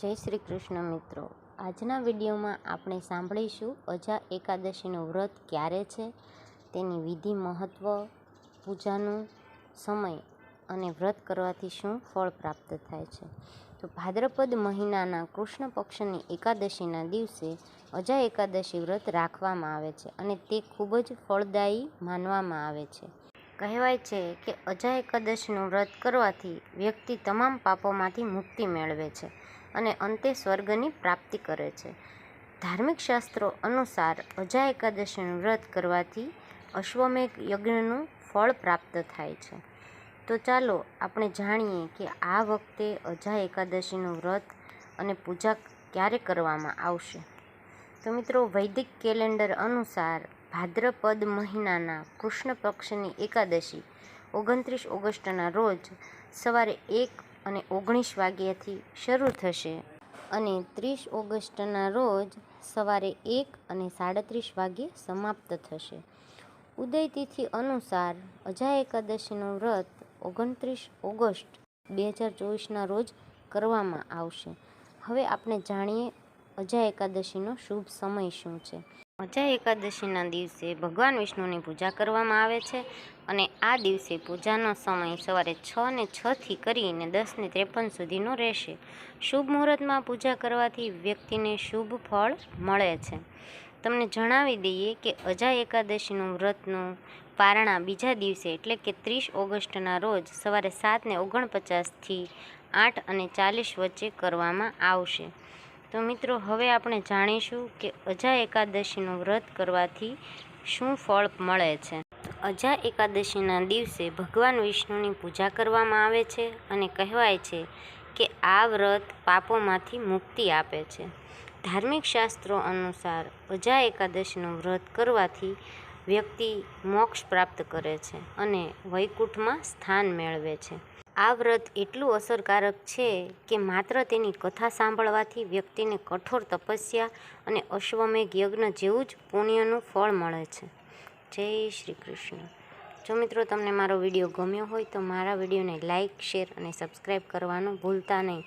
જય શ્રી કૃષ્ણ મિત્રો. આજના વિડીયોમાં આપણે સાંભળીશું અજા એકાદશીનું વ્રત ક્યારે છે, તેની વિધિ મહત્ત્વ પૂજાનું સમય અને વ્રત કરવાથી શું ફળ પ્રાપ્ત થાય છે. તો ભાદ્રપદ મહિનાના કૃષ્ણ પક્ષની એકાદશીના દિવસે અજા એકાદશી વ્રત રાખવામાં આવે છે અને તે ખૂબ જ ફળદાયી માનવામાં આવે છે. કહેવાય છે કે અજા એકાદશીનું વ્રત કરવાથી વ્યક્તિ તમામ પાપોમાંથી મુક્તિ મેળવે છે. અને અંતે સ્વર્ગની પ્રાપ્તિ કરે છે. ધાર્મિક શાસ્ત્રો અનુસાર અજા એકાદશીનું વ્રત કરવાથી અશ્વમેઘ યજ્ઞનું ફળ પ્રાપ્ત થાય છે. તો ચાલો આપણે જાણીએ કે આ વખતે અજા એકાદશીનું વ્રત અને પૂજા ક્યારે કરવામાં આવશે. તો મિત્રો, વૈદિક કેલેન્ડર અનુસાર ભાદ્રપદ મહિનાના કૃષ્ણ પક્ષની એકાદશી ઓગણત્રીસ ઓગસ્ટના રોજ સવારે એક અને ઓગણીસ વાગ્યાથી શરૂ થશે. અને ત્રીસ ઓગસ્ટના રોજ સવારે એક અને સાડત્રીસ વાગ્યે સમાપ્ત થશે. ઉદય તિથિ અનુસાર અજા એકાદશીનું વ્રત ઓગણત્રીસ ઓગસ્ટ બે હજાર ચોવીસના રોજ કરવામાં આવશે. હવે આપણે જાણીએ અજા એકાદશીનો શુભ સમય શું છે. અજા એકાદશીના દિવસે ભગવાન વિષ્ણુની પૂજા કરવામાં આવે છે અને આ દિવસે પૂજાનો સમય સવારે છ ને છથી કરીને દસ ને ત્રેપન સુધીનો રહેશે. શુભ મુહૂર્તમાં પૂજા કરવાથી વ્યક્તિને શુભ ફળ મળે છે. તમને જણાવી દઈએ કે અજય એકાદશીનું વ્રતનું પારણા બીજા દિવસે એટલે કે ત્રીસ ઓગસ્ટના રોજ સવારે સાત ને ઓગણપચાસથી આઠ અને ચાલીસ વચ્ચે કરવામાં આવશે. તો મિત્રો, હવે આપણે જાણીશું કે અજા એકાદશીનું વ્રત કરવાથી શું ફળ મળે છે. અજા એકાદશીના દિવસે ભગવાન વિષ્ણુની પૂજા કરવામાં આવે છે અને કહેવાય છે કે આ વ્રત પાપોમાંથી મુક્તિ આપે છે. ધાર્મિક શાસ્ત્રો અનુસાર અજા એકાદશીનું વ્રત કરવાથી વ્યક્તિ મોક્ષ પ્રાપ્ત કરે છે અને વૈકુંઠમાં સ્થાન મેળવે છે. આ વ્રત એટલું અસરકારક છે કે માત્ર તેની કથા સાંભળવાથી વ્યક્તિને કઠોર તપસ્યા અને અશ્વમેઘ યજ્ઞ જેવું જ પુણ્યનું ફળ મળે છે. જય શ્રી કૃષ્ણ. જો મિત્રો તમને મારો વીડિયો ગમ્યો હોય તો મારા વિડીયોને લાઇક શેર અને સબસ્ક્રાઈબ કરવાનું ભૂલતા નહીં.